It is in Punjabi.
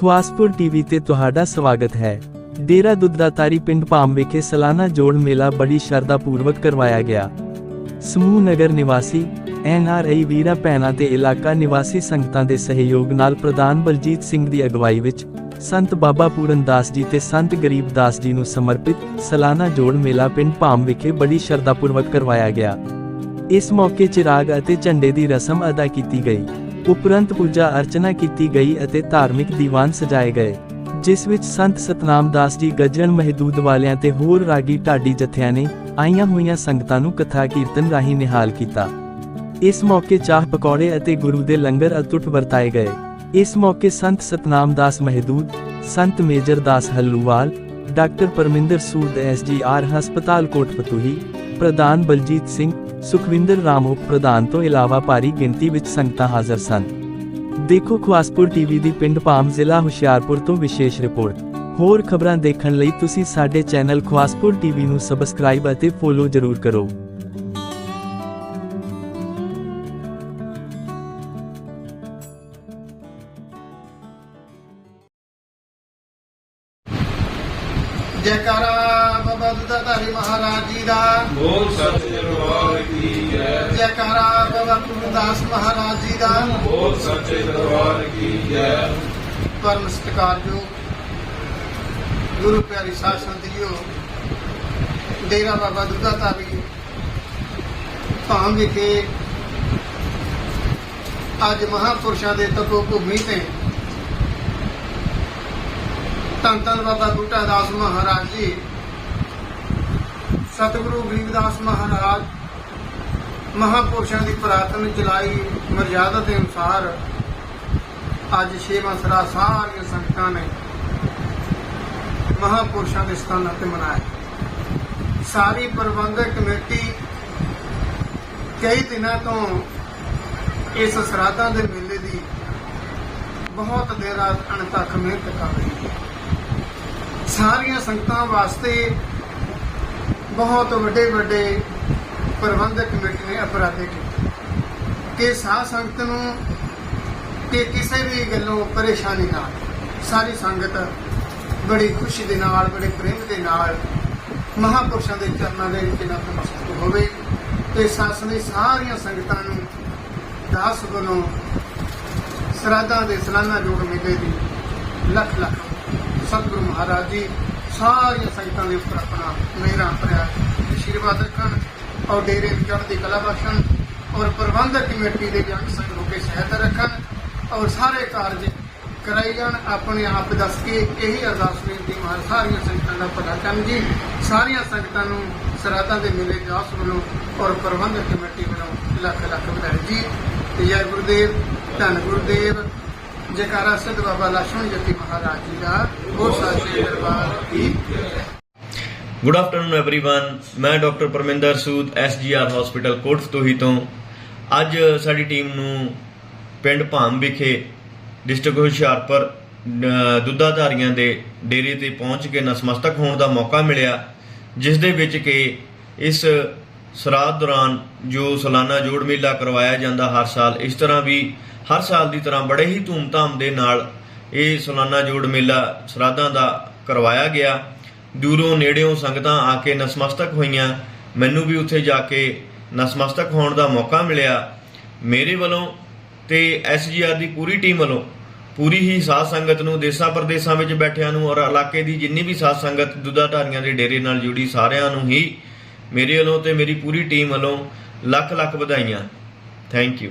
ਖੁਆਸਪੁਰ ਟੀਵੀ ਤੇ ਤੁਹਾਡਾ ਸਵਾਗਤ ਹੈ। ਡੇਰਾ ਦੁੱਧਦਾਤਾਰੀ ਪਿੰਡ ਭਾਮ ਵਿਖੇ ਸਾਲਾਨਾ ਜੋੜ ਮੇਲਾ ਬੜੀ ਸ਼ਰਧਾ ਪੂਰਵਕ ਕਰਵਾਇਆ ਗਿਆ। ਸਮੂਹ ਨਗਰ ਨਿਵਾਸੀ ਐਨਆਰਆਈ ਵੀਰਾਂ ਭੈਣਾਂ ਤੇ ਇਲਾਕਾ ਨਿਵਾਸੀ ਸੰਗਤਾਂ ਦੇ ਸਹਿਯੋਗ ਨਾਲ ਪ੍ਰਧਾਨ ਬਲਜੀਤ ਸਿੰਘ ਦੀ ਅਗਵਾਈ ਵਿੱਚ ਸੰਤ ਬਾਬਾ ਪੂਰਨ ਦਾਸ ਜੀ ਤੇ ਸੰਤ ਗਰੀਬ ਦਾਸ ਜੀ ਨੂੰ ਸਮਰਪਿਤ ਸਾਲਾਨਾ ਜੋੜ ਮੇਲਾ ਪਿੰਡ ਭਾਮ ਵਿਖੇ ਬੜੀ ਸ਼ਰਧਾ ਪੂਰਵਕ ਕਰਵਾਇਆ ਗਿਆ। ਇਸ ਮੌਕੇ ਚਿਰਾਗ ਅਤੇ ਝੰਡੇ ਦੀ ਰਸਮ ਅਦਾ ਕੀਤੀ ਗਈ। ਉਪਰੰਤ ਪੂਜਾ ਅਰਚਨਾ ਕੀਤੀ ਗਈ ਅਤੇ ਧਾਰਮਿਕ ਦੀਵਾਨ ਸਜਾਏ ਗਏ, ਜਿਸ ਵਿੱਚ ਸੰਤ ਸਤਨਾਮ ਦਾਸ ਜੀ ਗੱਜਣ ਮਹਿਦੂਦ ਵਾਲਿਆਂ ਤੇ ਹੋਰ ਰਾਗੀ ਢਾਡੀ ਜਥਿਆਂ ਨੇ ਆਈਆਂ ਹੋਈਆਂ ਸੰਗਤਾਂ ਨੂੰ ਕਥਾ ਕੀਰਤਨ ਰਾਹੀਂ ਨਿਹਾਲ ਕੀਤਾ। ਇਸ ਮੌਕੇ ਚਾਹ ਪਕੌੜੇ ਅਤੇ ਗੁਰੂ ਦੇ ਲੰਗਰ ਅਤੁੱਟ ਵਰਤਾਏ ਗਏ। ਇਸ ਮੌਕੇ ਸੰਤ ਸਤਨਾਮ ਦਾਸ ਮਹਿਦੂਦ, Sant major Das Halluwal, doctor Parminder Sood SGR ਹਸਪਤਾਲ ਕੋਟਪਤੂਹੀ, ਪ੍ਰਧਾਨ ਬਲਜੀਤ ਸਿੰਘ ਸੁਖਵਿੰਦਰ ਰਾਮ ਉਪ ਪ੍ਰਧਾਨ ਤੋਂ ਇਲਾਵਾ ਭਾਰੀ ਗਿਣਤੀ ਵਿੱਚ ਸੰਗਤਾਂ ਹਾਜ਼ਰ ਸਨ। ਦੇਖੋ ਖਵਾਸਪੁਰ ਟੀਵੀ ਦੀ ਪਿੰਡ ਪਾਮ ਜ਼ਿਲ੍ਹਾ ਹੁਸ਼ਿਆਰਪੁਰ ਤੋਂ ਵਿਸ਼ੇਸ਼ ਰਿਪੋਰਟ। ਹੋਰ ਖਬਰਾਂ ਦੇਖਣ ਲਈ ਤੁਸੀਂ ਸਾਡੇ ਚੈਨਲ ਖਵਾਸਪੁਰ ਟੀਵੀ ਨੂੰ ਸਬਸਕ੍ਰਾਈਬ ਅਤੇ ਫੋਲੋ ਜ਼ਰੂਰ ਕਰੋ। ਜੈਕਾਰਾ ਬਾਬਾ ਦੁੱਧਾਧਾਰੀ ਮਹਾਰਾਜ ਜੀ ਦਾ। ਬੋਲ ਸੱਚੇ ਦਰਬਾਰ ਕੀ ਜੈ। ਜੈਕਾਰਾ ਬਾਬਾ ਗੁਰਦਾਸ ਮਹਾਰਾਜ ਜੀ ਦਾ। ਬੋਲ ਸੱਚੇ ਦਰਬਾਰ ਕੀ ਜੈ। ਪਰਮ ਸਤਿਕਾਰਯੋਗ ਗੁਰੂ ਪਿਆਰੀ ਸਾਧ ਸੰਗਤ ਜੀਓ ਡੇਰਾ ਬਾਬਾ ਦੁੱਧਾਧਾਰੀ ਭਾਮ ਵਿਖੇ ਅੱਜ ਮਹਾਪੁਰਸ਼ਾਂ ਦੇ ਤਪੋ ਭੂਮੀ ਤੇ ਧੰਨ ਧੰਨ ਬਾਬਾ ਬੂਟਾ ਦਾਸ ਮਹਾਰਾਜ ਜੀ। ਸਤਿਗੁਰੂ ਗਰੀਬਦਾਸ ਮਹਾਰਾਜ, ਮਹਾਪੁਰਸ਼ਾਂ ਦੀ ਪ੍ਰਾਰਥਨਾ ਚਲਾਈ ਮਰਜ਼ਾਦਾ ਦੇ ਅਨੁਸਾਰ ਅੱਜ ਛੇਵਾਂ ਸਰਾ ਸਾਰੀਆਂ ਸੰਗਤਾਂ ਨੇ ਮਹਾਪੁਰਸ਼ਾਂ ਦੇ ਸਥਾਨਾਂ ਤੇ ਮਨਾਇਆ। ਸਾਰੀ ਪ੍ਰਬੰਧਕ ਕਮੇਟੀ ਕਈ ਦਿਨਾਂ ਤੋਂ ਇਸ ਸਰਾਧਾਂ ਦੇ ਮੇਲੇ ਦੀ ਬਹੁਤ ਦੇਰ ਰਾਤ ਅਣਥੱਕ ਮਿਹਨਤ ਕਰ ਰਹੀ ਹੈ। ਸਾਰੀਆਂ ਸੰਗਤਾਂ ਵਾਸਤੇ ਬਹੁਤ ਵੱਡੇ ਵੱਡੇ ਪ੍ਰਬੰਧਕ ਕਮੇਟੀ ਨੇ ਅਪਰਾਧੇ ਕੀਤੇ। ਕਿ ਸਾਧ ਸੰਗਤ ਨੂੰ ਕਿ ਕਿਸੇ ਵੀ ਗੱਲੋਂ ਪਰੇਸ਼ਾਨੀ ਨਾ ਸਾਰੀ ਸੰਗਤ ਬੜੀ ਖੁਸ਼ੀ ਦੇ ਨਾਲ, ਬੜੇ ਪ੍ਰੇਮ ਦੇ ਨਾਲ ਮਹਾਪੁਰਸ਼ਾਂ ਦੇ ਚਰਨਾਂ ਦੇ ਵਿੱਚ ਨਤਮਸਤਕ ਹੋਵੇ ਤੇ ਸਾਸ ਨੇ ਸਾਰੀਆਂ ਸੰਗਤਾਂ ਨੂੰ ਦਾਸ ਵੱਲੋਂ ਸਰਾਧਾਂ ਦੇ ਸਲਾਨਾ ਜੋੜ ਮੇਲੇ ਦੀ ਲੱਖ ਲੱਖ ਸਤਿਗੁਰੂ ਮਹਾਰਾਜ ਜੀ, ਸਾਰੀਆਂ ਸੰਗਤਾਂ ਦੇ ਉੱਪਰ ਆਪਣਾ ਮੇਰਾ ਭਰਿਆ ਆਸ਼ੀਰਵਾਦ ਰੱਖਣ ਔਰ ਡੇਰੇ ਵਿੱਚ ਚੜ੍ਹਦੀ ਕਲਾ ਬਖਸ਼ਣ ਔਰ ਪ੍ਰਬੰਧਕ ਕਮੇਟੀ ਦੇ ਜਨ ਸੰਗ ਹੋ ਕੇ ਸਹਾਇਤਾ ਰੱਖਣ ਔਰ ਸਾਰੇ ਕਾਰਜ ਕਰਾਈ ਜਾਣ। ਆਪਣੇ ਆਪ ਦੱਸ ਕੇ ਇਹੀ ਅਰਦਾਸ ਬੇਨਤੀ ਮਹਾਰਾਜ, ਸਾਰੀਆਂ ਸੰਗਤਾਂ ਦਾ ਭਲਾ ਕਰਨ ਜੀ। ਸਾਰੀਆਂ ਸੰਗਤਾਂ ਨੂੰ ਸਰਾਧਾਂ ਦੇ ਮੇਲੇ ਜਾਸ ਵੱਲੋਂ ਔਰ ਪ੍ਰਬੰਧਕ ਕਮੇਟੀ ਵੱਲੋਂ ਲੱਖ ਲੱਖ ਵਧਾਈ ਜੀ। ਜੈ ਗੁਰਦੇਵ, ਧੰਨ ਗੁਰਦੇਵ। ਜੈਕਾਰਾ ਸਤ ਬਾਬਾ ਲక్ష్మణ ਜਤੀ ਮਹਾਰਾਜ ਜੀ ਦਾ ਉਹ ਸਾਚੇ ਦਰਬਾਰ ਦੀ ਗੁੱਡ ਆਫਟਰਨੂਨ एवरीवन ਮੈਂ doctor Parminder Sood S G SGR hospital ਕੋਟਫਤੂਹੀ ਤੋਂ ਅੱਜ ਸਾਡੀ ਟੀਮ ਨੂੰ ਪਿੰਡ ਭਾਮ ਵਿਖੇ ਡਿਸਟ੍ਰਿਕਟ ਹੁਸ਼ਿਆਰਪੁਰ ਦੁੱਧਾਧਾਰੀਆਂ ਦੇ ਡੇਰੇ ਤੇ ਪਹੁੰਚ ਕੇ ਨਸਮਸਤਕ ਹੋਣ ਦਾ ਮੌਕਾ ਮਿਲਿਆ, ਜਿਸ ਦੇ ਵਿੱਚ ਕਿ ਇਸ ਸਰਾਧ ਦੌਰਾਨ ਜੋ ਸਾਲਾਨਾ ਜੋੜ ਮੇਲਾ ਕਰਵਾਇਆ ਜਾਂਦਾ ਹਰ ਸਾਲ, ਇਸ ਤਰ੍ਹਾਂ ਵੀ ਹਰ ਸਾਲ ਦੀ ਤਰ੍ਹਾਂ ਬੜੇ ਹੀ ਧੂਮਧਾਮ ਦੇ ਨਾਲ ਇਹ ਸਾਲਾਨਾ ਜੋੜ ਮੇਲਾ ਸਰਾਧਾਂ ਦਾ ਕਰਵਾਇਆ ਗਿਆ। ਦੂਰੋਂ ਨੇੜਿਓਂ ਸੰਗਤਾਂ ਆ ਕੇ ਨਸਮਸਤਕ ਹੋਈਆਂ। ਮੈਨੂੰ ਵੀ ਉੱਥੇ ਜਾ ਕੇ ਨਸਮਸਤਕ ਹੋਣ ਦਾ ਮੌਕਾ ਮਿਲਿਆ। ਮੇਰੇ ਵੱਲੋਂ ਤੇ ਐਸਜੀਆਰ ਦੀ ਪੂਰੀ ਟੀਮ ਵੱਲੋਂ ਪੂਰੀ ਹੀ ਸਾਧ ਸੰਗਤ ਨੂੰ ਦੇਸਾਂ ਪ੍ਰਦੇਸਾਂ ਵਿੱਚ ਬੈਠਿਆਂ ਨੂੰ ਔਰ ਇਲਾਕੇ ਦੀ ਜਿੰਨੀ ਵੀ ਸਾਧ ਸੰਗਤ ਦੁੱਧਾਧਾਰੀਆਂ ਦੇ ਡੇਰੇ ਨਾਲ ਜੁੜੀ ਸਾਰਿਆਂ ਨੂੰ ਹੀ ਮੇਰੇ ਵੱਲੋਂ ਤੇ ਮੇਰੀ ਪੂਰੀ ਟੀਮ ਵੱਲੋਂ ਲੱਖ ਲੱਖ ਵਧਾਈਆਂ। Thank you